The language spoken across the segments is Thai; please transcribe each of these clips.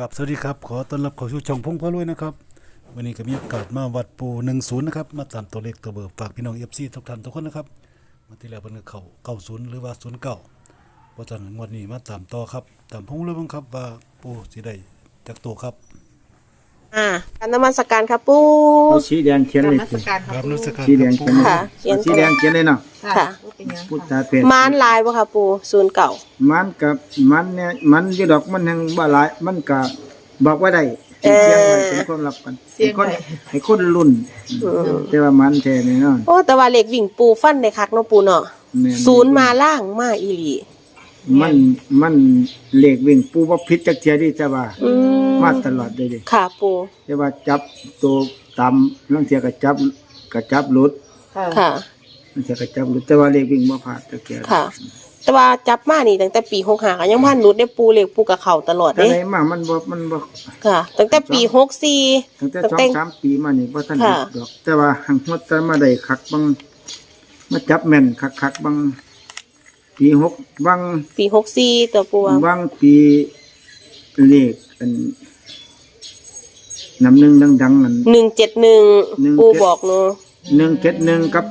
กับสวัสดีครับ ขอต้อนรับเข้าสู่ช่องพงพ่อรวยนะครับ วันนี้ก็มีโอกาสมาวัดปูหนึ่งศูนย์นะครับ มาตามตัวเลขตัวเบอร์ฝากพี่น้องเอฟซีทุกท่านทุกคนนะครับมาที่แล้วเป็นเขาเก้าศูนย์หรือว่าศูนย์เก้าเพราะฉะนั้นงวันนี้มาตามต่อครับ ตามพงรวยบ้างครับว่าปูสิได้จากตัวครับ อ่าการนมัสการครับปูเอาสีแดงเขียนกรรเลยมสิสการคครัรับบนักสการสีแดงปูเขียนเลยค่ะ เขียนเอาสีแดงเขียนเลยเนาะค่ะเป็นหยังพูดตาเป็นมานลายบ่ค่ะปูศูนย์เก่ามันกับมันเนี่ยมันอยู่ดอกมันยังบ่หลาย มันก็บอกว่าได้เอ่อเสียงไว้เป็นความลับกันให้คนให้คนรุ่นแต่ว่ามันแท้แน่นอน โอ้แต่ว่าเหล็กวิ่งปูฟันในคักเนาะปูเนาะแม่น ศูนย์มาล่างมาอีหลี มันมันเลขวิ่งปูบ่ผิดจักเที่ยดิแต่ว่า อืมมาตลอดเลยดิค่ะปูแต่ว่าจับตัวตามลางเที่ยก็จับก็จับหลุดค่ะค่ะลางเที่ยก็จับหลุดแต่ว่าเลขวิ่งบ่พลาดจักเที่ยค่ะ แต่ว่าจับมานี่ตั้งแต่ปีหกหาก็ยังพันนุดได้ปูเหล็กปูกับเขาตลอดแต่เด้ไหนมามันบ่มันบ่ค่ะ ตั้งแต่ปีหกสี่ ตั้งแต่ตั้งสอแต่งสามปีมานี่บ่ทันค่ะ หยุดดอก แต่ว่าหังหัวแต่มาได้คักบางมาจับแม่นคักคักๆบาง ปีหกบางปีหกสี่ตัวปูว่าบางปีเลขอันนำหนึ่งดังๆนั่นหนึ่งเจ็ดหนึ่งหนึ่งปูเจ็ดบอกเนาะหนึ่งเจ็ดหนึ่งกับ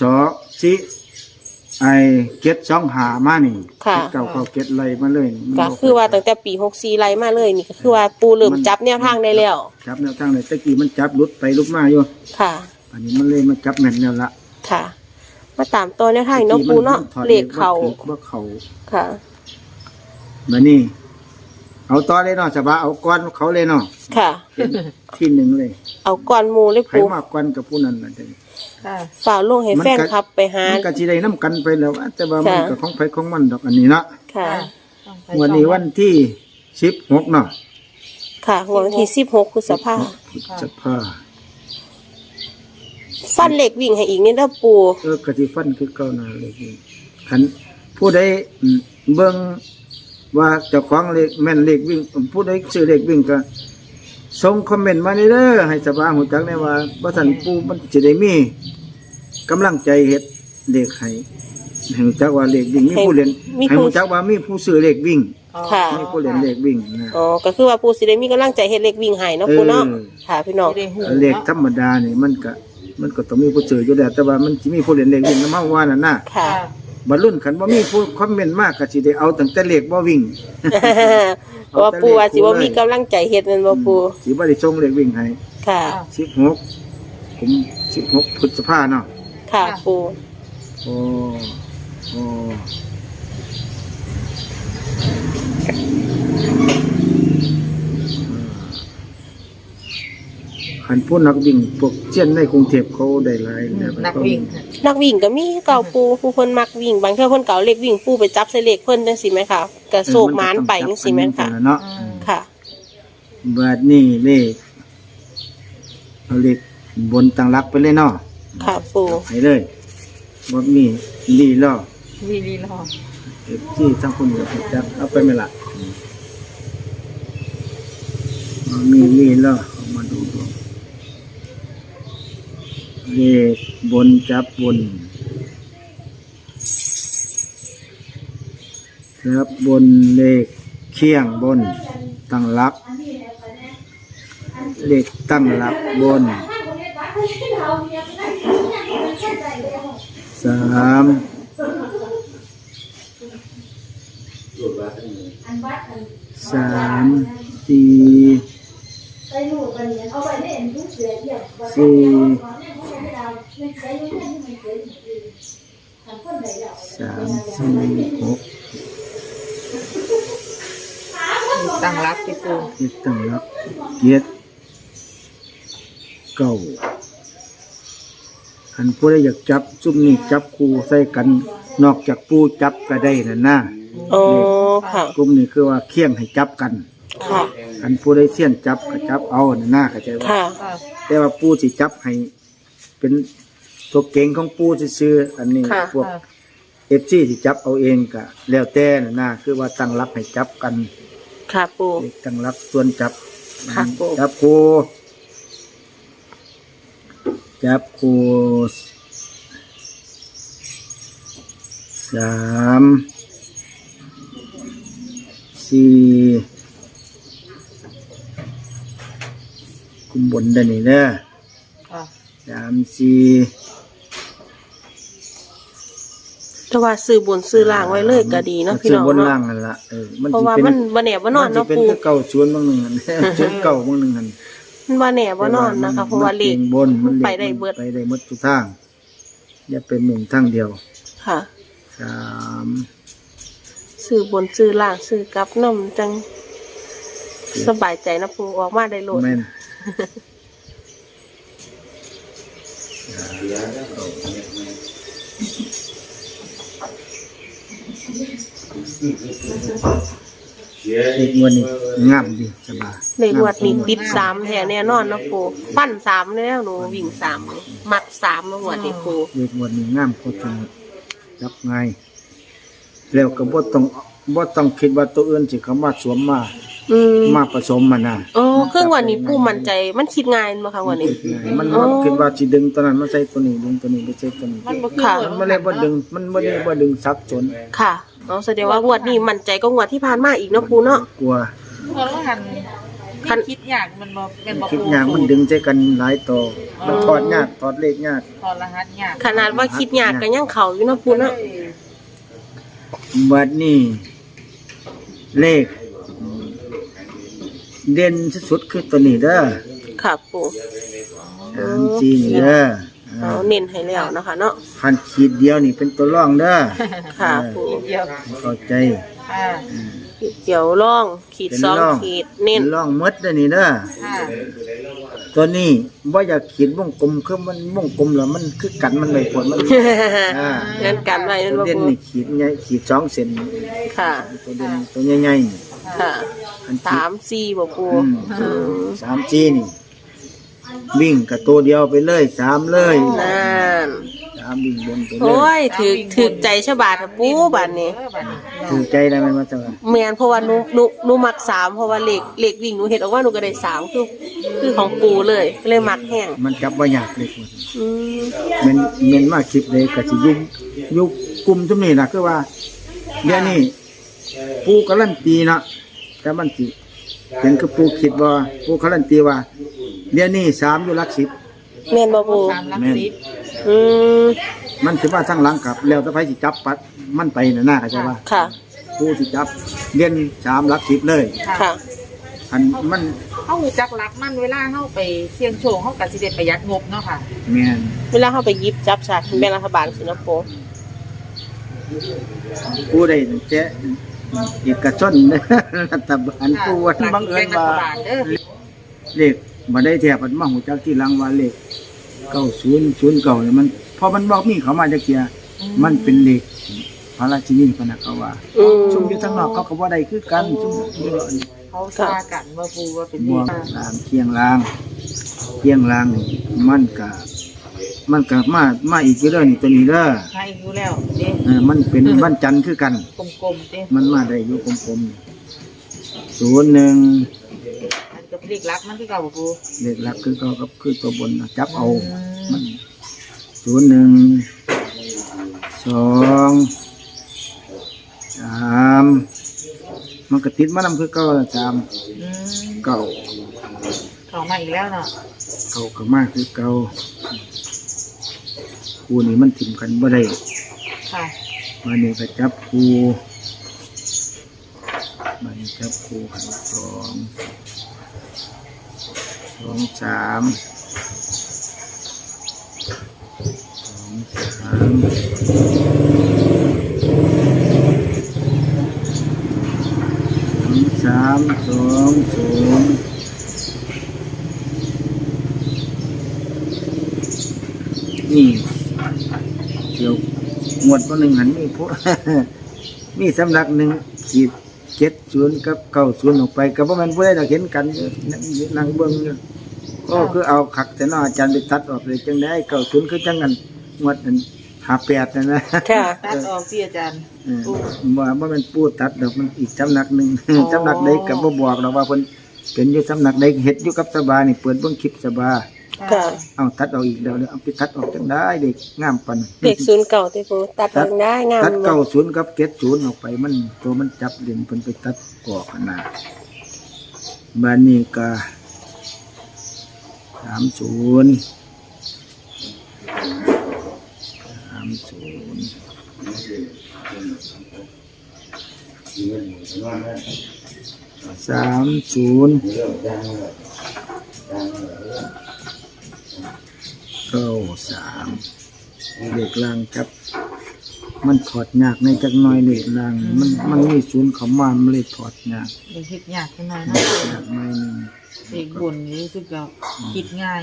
สอสิไอเจ็ดสองหามานี่ค่ะเก่าเก่าเจ็ดไรมาเลยมันก็บ่คือว่าตั้งแต่ปีหกสี่ไล่มาเลยนี่ก็คือว่าปูเริ่มจับแนวทางได้แล้วจับแนวทางเลยตะกี้มันจับหลุดไปลุกมาอยู่ค่ะ อันนี้มันเลยมาจับแม่นแล้วละค่ะ มาตามตัวแนวทางเนาะปูเนาะถอดเลขเขาบ่เขาค่ะมานี่ เอาต่อเลยเนาะสบาเอาก้อนเขาเลยเนาะค่ะ ที่หนึ่งเลย เอาก้อนหมูเลยใครปูมากก้อนกับผู้นั้นน่ะเด้อค่ะ ฝ่ากลงให้แฟนครับไปหา มันก็สิได้น้ำกันไปแล้วอะแต่ว่ามันค่ะก็ของไผของมันดอกอันนี้เนาะค่ะ ต้องไปวันนี้วันที่สิบหกเนาะค่ะวันที่สิบหกพฤษภาพฤษภา ฟันเหล็กวิ่งให้อีกนี่เด้อปูเออกะสิฟันคือเก่านาเลยนี่คันผู้ใดอืมเบิ่งว่าเจ้าของเลขแม่นเลขวิ่ง ผู้ใดซื้อเลขวิ่งก็ส่งคอมเมนต์มานี่เด้อให้สบายหูจักได้ว่าบ่ทันปู่มันสิได้มีกำลังใจเฮ็ดเลขให้ให้หูจักว่าเลขวิ่งมีผู้เล่นให้หูจักว่ามีผู้ซื้อเลขวิ่งค่ะมีผู้เล่นเลขวิ่งนะอ๋อก็คือว่าปูสิได้มีกำลังใจเฮ็ดเหล็กวิ่งให้เนาะปูเนาะเออค่ะพี่น้องไม่ได้หูเลขธรรมดานี่มันก็ มันก็ต้องมีผู้ซื้ออยู่แล้วแต่ว่ามันสิมีผู้เล่นเลขวิ่งนำมาว่านั่นน่ะค่ะ บรรลุนขันว่ามีผู้คอมเมนต์มากก็สิได้เอาตั้งแต่เลขบ่วิ่ง เพราะว่าปูว่าสิว่ามีกำลังใจเฮ็ดแมันบ่ปูสิบ่ได้ส่งเลขวิ่งให้ค่ะ 16ผม16พฤษภาเนาะค่ะปูโอ้โอ้ ขันผู้นักวิ่งพวกเจียนในกรุงเทพเขาได้หลายแล้วนักวิ่งค่ะนักวิ่งก็มีเก่าปูผู้เพิ่นมักวิ่ง บางเทื่อเพิ่นเก่าเหล็กวิ่งปูไปจับใส่เหล็กเพิ่นจังซี่ไหมคะก็โศกหมานไปจังซี่ไหมคะเนาะอืมค่ะบัดนี้เลขเอาเลขบนตั้งรักไปเลยเนาะค่ะปูให้เลยบ่มีลีล่อวีรีรอเก็บที่ทั้งคนกับจับเอาไปไหมล่ะบ่มีลีล่อเอามาดูดู เลขบนจับบนครับบนเลขเคียงบน ตั้งรักเลขตั้งรักบนสามสามสี่สี่ สามสี่หกตั้งรับที่ปูเลขตั้งรักเกียรติเก้าคันผู้ใดอยากจับซุ่มนี่จับคู่ใส่กัน นอกจากปูจับก็ได้นั่นนะอ๋อค่ะกลุ่มนี้คือว่าเคี่ยงให้จับกันค่ะคันผู้ใดเสี้ยนจับก็จับเอานั่นนะเข้าใจว่าค่ะค่ะแต่ว่าปูสิจับให้เป็น ตัวเก่งของปูซื่อๆอันนี้ค่ะพวกเอฟซีสิจับเอาเองก็แล้วแต่นั่นนะคือว่าตั้งรับให้จับกันค่ะปูตั้งรับส่วนจับค่ะปูจับครูจับครูสามสี่คุมบนได้นี่เด้อ ค่ะสามสี่ แต่ว่าซื้อบนซื้อล่างไว้เลยก็ดีเนาะพี่น้องบนเนาะล่างนั่นละเออมันเพราะสิว่าเป็นมันบ่แน่บ่นอนมัเนาะสิเป็นปูคือเก่าชวนบางหนึ่งอันชวนเก่าบางหนึ่งอันมันบ่แน่บ่นอนนะคะเพราะว่าเลขมันบนมันไปได้เบิด ไปได้หมดทุกทางอย่าเป็นหมุนทางเดียวค่ะ สามซื้อบนซื้อล่างซื้อกลับน้ำจังสบายใจนะปูออกมาได้โลดแม่นอีกวัน นี้งามดีสบายในงวดนี้ติดสามแท้แน่นอนเนาะปูฟันสามแล้วหนูวิ่งสามมักสามเนาะงวดนี้ปูเด็กวันนี้งามโคตรจังจับง่ายแล้วก็บ่ต้องบ่ต้องคิดว่าตัวอื่นสิเขามาสวมมา อืมมาผสมมันนะโอ้เครื่องวันนี้ปูมั่นใจมันคิดง่ายมั้ยคะวันนี้ มันอ๋อมันคิดว่าสิดึงตัวนั้นมาใส่ตัวนี้ดึงตัวนี้ไปใส่ตัวนี้มันบ่คือค่ะหมันเลยบ่ดึง มันบ่ได้บ่ดึงซับจนค่ะเอาแสดงว่างวดนี้มั่นใจก็งวดที่ผ่านมาอีกเนาะปูเนาะ กลัวเพราะว่าหันคัน คิดยากมันบ่เป็นบ่คิดปูอย่างมันดึงใจกันหลายต่อมันถอดยากถอดเลขยากพอรหัสยากขนาดว่าคิดยากก็ยังเขาอยู่เนาะปูเนาะบัดนี้ เลข เด่นสุดๆคือตัวนี้เด้อค่ะปูสามสี่นี่เด้อเอาเน้นให้แล้วนะคะเนาะพันขีดเดียวนี่เป็นตัวร่องเด้อค่ะปูเดียวเข้าใจค่ะขีดเกี่ยวร่องขีดเป็นสองร่องขีดเน้นเป็นร่องหมดเด้อนี่เด้อค่ะตัวนี้บ่อยากขีดวงกลมคือมันวงกลมแล้วมันคือกันมันไม่ผลมันอ่าเงินกันไว้นั่นตัวบ่เด่นปูนี่ขีดใหญ่ขีดสองเซนค่ะ ตัวเด่นตัวใหญ่ๆนี่ค่ะ อันสามสี่บ่ปูอืมอืมสามจีนี่วิ่งกับตัวเดียวไปเลยสามเลยนั่นสามวิ่งบนไปเลโอ้ยยถือถือใจชะบาดอะปูบัดนี้เออบัดนี้ถือใจได้ไหมมาจังหวะเมียนเพราะว่าหนูหนูหนูมักสามเพราะว่าเหล็กเหล็กวิ่งหนูเห็นออกว่าหนูก็ได้สามคือคือของปูเลยก็เลยมักแห้งมันจับว่ายากเลยคนอืมมันมันมากคลิปเลยก็สิยุบยุบกลุ่มจุ่มนี่นะคือว่าเดี๋ยวนี้ปูการันตีเนาะ แต่มันสิเห็นคือปูคิดว่าปูการันตีว่าเดี๋ยวนี้สามอยู่หลักสิบแม่นบ่ปูสามหลักสิบอืมมันถือว่าทั้งหลังกลับ แล้วถ้าไปสิจับปัดมันไปน่ะหน้าเข้าใจว่าค่ะ ปูสิจับเด่นสามหลักสิบเลยค่ะอันมันเฮารู้จักรักมันเวลาเฮาไปเสี่ยงโชคเฮาก็สิได้ประหยัดงบเนาะค่ะแม่นเวลาเขาไปหยิบจับฉากแม่รัฐบาลสินะปูปูได้ตั้งแต่ เอกชนรัฐบาลปูวันบังเอิญว่ารัฐบาลเด้อเลขมาได้แทบมันมาหูจักที่หลังว่าเลขเก้าศูนย์ศูนย์เก่าเนี่ยมันพอมันบอกมีเขามาจากเกียมันเป็นเลขพระราชินีพนักเขาว่าอืมชุมอยู่ทางนอกเขาก็ว่าได้คือกันชุมอยู่เขาซากันว่าปูว่าเป็นบวดีงลางเคียงลางเคียงลางนี่มันกะ มันกะมามาอีกอยู่เด้อนี่ตัวนี้เด้อให้อยู่แล้วเด้เออมันเป็นวันจันทร์คือกัน กลมๆเด้มันมาได้อยู่กลมๆศูนย์หนึ่งอันก็เรียกรักมันคือเก่าบ่ปูเลขหลักคือเขากับคือตัวบนนะจับเอามันศูนย์หนึ่งสองสามมันก็ติดมานำคือเก้าละสามอืมเก้าเข้ามาอีกแล้วเนาะ เก้าก็มากคือเก้า คู่นี้มันถิ่มกันบ่ได้ค่ะมาเนี่ยก็จับคู่มาเนี่จับคู่กันสองสองสามสองสามสองสามสองศูนย์นี่เดี๋ยว หมวดตัวหนึ่งหันมีพวก มีสำนักหนึ่งขีดเจ็ดศูนย์กับเก้าศูนย์ออกไปกับว่ามันเพื่อเราเห็นกันอยู่นั่งนั่งเบิ้งอยู่ก็คือเอาขักแต่นออาจารย์ไปตัดออกเลยจังได้เก้าศูนย์คือจังกันงวดนั้นหาแปดนะนะค่ะ ตัดออกพี่อาจารย์ เออว่าว่ามันปูตัดดอกมันอีกสำนักหนึ่ง สำนักใดกับบ่บอกเราว่าเพิ่นเป็นอยู่สำนักใดเฮ็ดอยู่กับสบานี่เปิดเบิ่งคลิปสบา ค่ะเอาตัดเอาอีกแล้วเนี่ยเอาไปตัดออกจังได้เด็กงามปันเด็กศูนย์เก่าที่ปูตัดเองได้งามตัดเก้าศูนย์กับเจ็ดศูนย์ออกไปมันตัวมันจับเด่นเพิ่นไปตัดออกขนาดบานีกาสามศูนย์สามศูนย์สามศูนย์ เก้าสามเด็กลางจับ มันถอดยากในจักหน้อยเด็กลาง มันมันมีศูนย์เขามามันเลยถอดยากเด็กคิดยากขึ้นหน่อยเนาะยากหน้อยหนึงเด็กบุญนี่รู้สึกแบบคิดง่าย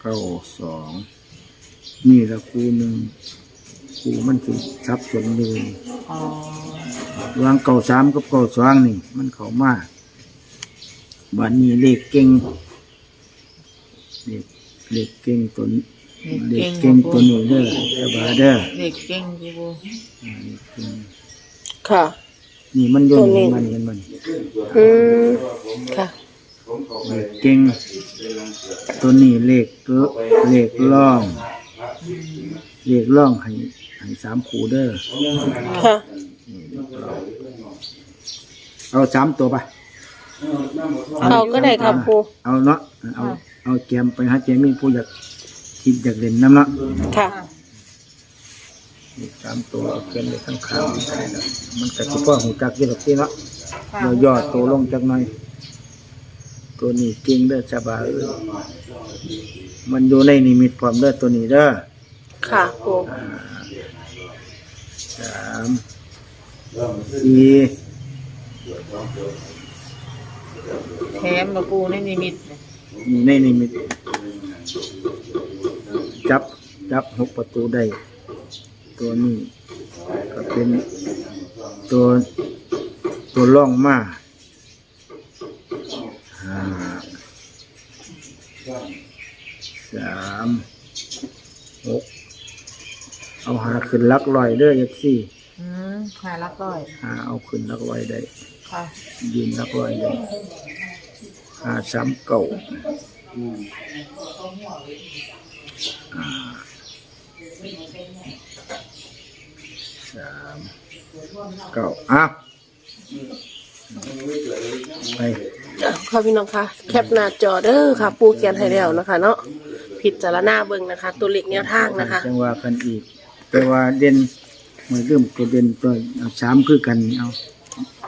เก้าสองนี่ละครูหนึ่งครูมันถึงซับสนเลยอ๋อวางเก่าสามกับเก่าสองนี่ มันเข้ามาบันนี้เลขเก่ง เลขเลขเก่งตัวนี้เลเด็กขเก่เก่งงตัวนี้เด้อสบายเด้อเด็กเก่งพี่บูอ่าเลขเก่งค่ะ นี่มันโยนตัวนี้มันเห็นมันอืมค่ะเลขเก่งตัวนี้เลขเลขล่องเลขล่องให้ให้สามคูเด้อค่ะเอาสามตัวไปเอาก็ได้ครับปูเอาเนาะเอา เอาแกมไปหาเจมี่ผู้อยากคิดอยากเล่นน้ำเนาะค่ะ นี่สามตัวเอาแกมไปข้างขางมันกระชิบพ่อหูจักอยี่หรอกที่เนาะค่ะเราย่อตัวลงจักหน่อย ตัวนี้เก่งเด้อชาบาเอ้ยมันอยู่ในนิมิตพร้อมเด้อตัวนี้เด้อค่ะปูสามสี่แถมมาปูในนิมิตเนี่ย มีในนิมิตจับจับหกประตูได้ ตัวนี้ก็เป็นตัวตัวล่องมาห้าสามหกเอาหาขึ้นลักลอยเด้อเอฟซีอืมหารักร้อยหาเอาขึ้นลักลอยได้ค่ะยืนลักลอยได้ หาสามเก่าอ่าสามเก้าอะไปค่ะพี่น้องค่ะแคปหน้าจอเด้อค่ะ ปูเขียนให้แล้วนะคะ เนาะพิจารณาเบิ่งนะคะ ตัวเลขแนวทางนะคะจังว่ากันอีกแต่ว่าเด่นเหมือนเริ่มตัวเด่นตัวเอาสามคือกันเอา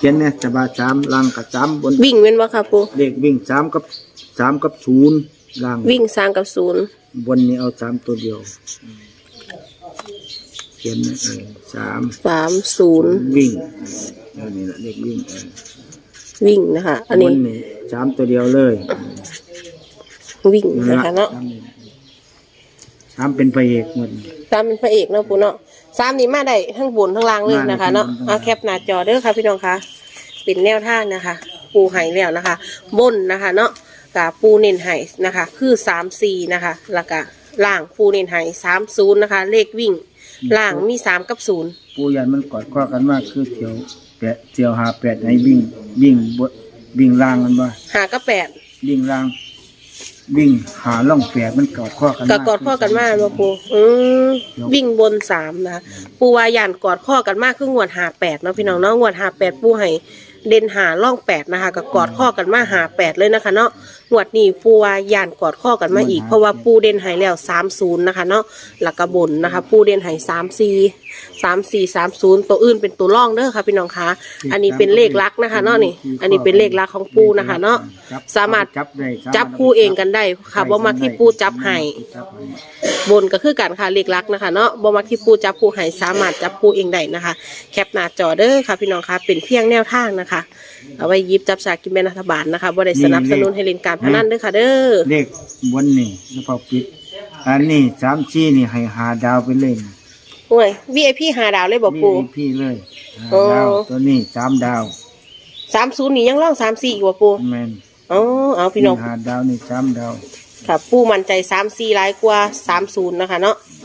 เขียนเนี่ยจะบาสามล่างกับสามบนวิ่งเว้นว่าค่ะปูเลขวิ่งสามกับสามกับศูนย์ล่างวิ่งสร้างกับศูนย์บนนี้เอาสามตัวเดียว เขียนนะเออสามสามศูนย์วิ่งเออนี่แหละเลขวิ่งเออวิ่งนะคะ อันบนี้นนี่สามตัวเดียวเลยวิ่งนะคะเนาะสามนี่สามเป็นพระเอกหมดสามเป็นพระเอกเนาะปูเนาะ สามนี่มาได้ทั้งบนทั้งล่างเลยนะคะ เนาะมาได้ทั้งบนทั้งล่างเอาแคปหน้าจอเด้อค่ะพี่น้องคะเป็นแนวทางนะคะ ปูไห้แล้วนะคะ บนนะคะ เนาะกับปูเน้นไห้นะคะ คือสามสี่นะคะแล้วก็ล่างปูเน้นไห้สามศูนย์นะคะ เลขวิ่งล่างมีสามกับศูนย์ปูยันมันกอดข้อกันมากคือเที่ยวแปดเที่ยวหาแปดให้วิ่งวิ่งบนวิ่งล่างมันว่าหากับแปดวิ่งล่าง วิ่งหาล่องแปดมันกอดข้อกันก็มากอดข้อกันมากเนาะปูอืมวิ่งบนสามนะคะปูวายันกอดข้อกันมากคืองวดหาแปดเนาะพี่น้องเนาะงวดหาแปดปูให้เด่นหาล่องแปดนะคะก็กอดข้อกันมาหาแปดเลยนะคะ เนาะงวดนี้ปูวายันกอดข้อกันมาอีกเพราะว่าปูเด่นใหายแล้วสามศูนย์นะคะเนาะหลักกระบนนะคะ ปูเด่นใหายสามสี่สามสี่สามศูนย์ตัวอื่นเป็นตัวร่องเด้อค่ะพี่น้องคะอันนี้เป็นเลขลักษณ์นะคะ เนาะนี่ อันนี้เป็นเลขลักษณ์ของปูนะคะ เนาะจับสามารถจับได้สาารถจับคู่เองกันได้ค่ะบ่มักที่ปูจับให้จับให้บนก็คือการค่ะเลขลักษณ์นะคะ เนาะบ่มักที่ปูจับผู้ให้สามารถจับผู้เองได้นะคะ แคปหน้าจอเด้อค่ะพี่น้องคะเป็นเพียงแนวทางนะคะเอาไว้หยิบจับสลากกินแบ่งรัฐบาลนะคะบ่ได้สนับสนุนให้เล่นการพนันเด้อค่ะเด้อเลขบนนี่แล้วพอปิด อันนี้สามชี้นี่ให้หาดาวไปเลยนะโอ้ย VIP หาดาวเลยบ่ปูพี่เลยหาโอ้ดาวตัวนี้สามดาว30นี่ยังร่อง34อีกบ่ปูแมนอ๋อเอาพี่น้องหาดาวนี่สามดาวค่ะปูมั่นใจ34หลายกว่า30นะคะเนาะอ